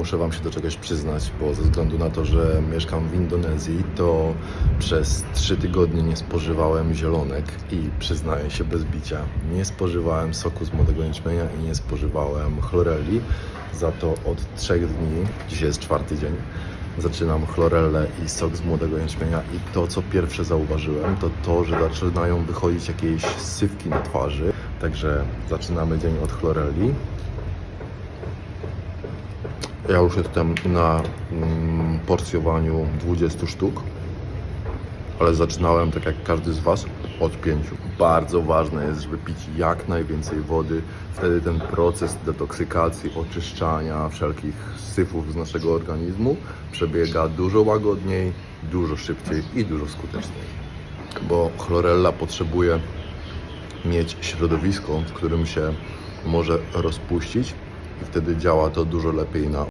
muszę Wam się do czegoś przyznać, bo ze względu na to, że mieszkam w Indonezji, to przez trzy tygodnie nie spożywałem zielonek i przyznaję się bez bicia, nie spożywałem soku z młodego jęczmienia i nie spożywałem chloreli. Za to od trzech dni, dzisiaj jest czwarty dzień, zaczynam chlorellę i sok z młodego jęczmienia i to, co pierwsze zauważyłem, to to, że zaczynają wychodzić jakieś sywki na twarzy. Także zaczynamy dzień od chlorelli. Ja już jestem na mm, porcjowaniu 20 sztuk, ale zaczynałem tak jak każdy z Was od 5. Bardzo ważne jest, żeby pić jak najwięcej wody. Wtedy ten proces detoksykacji, oczyszczania wszelkich syfów z naszego organizmu przebiega dużo łagodniej, dużo szybciej i dużo skuteczniej. Bo chlorella potrzebuje mieć środowisko, w którym się może rozpuścić i wtedy działa to dużo lepiej na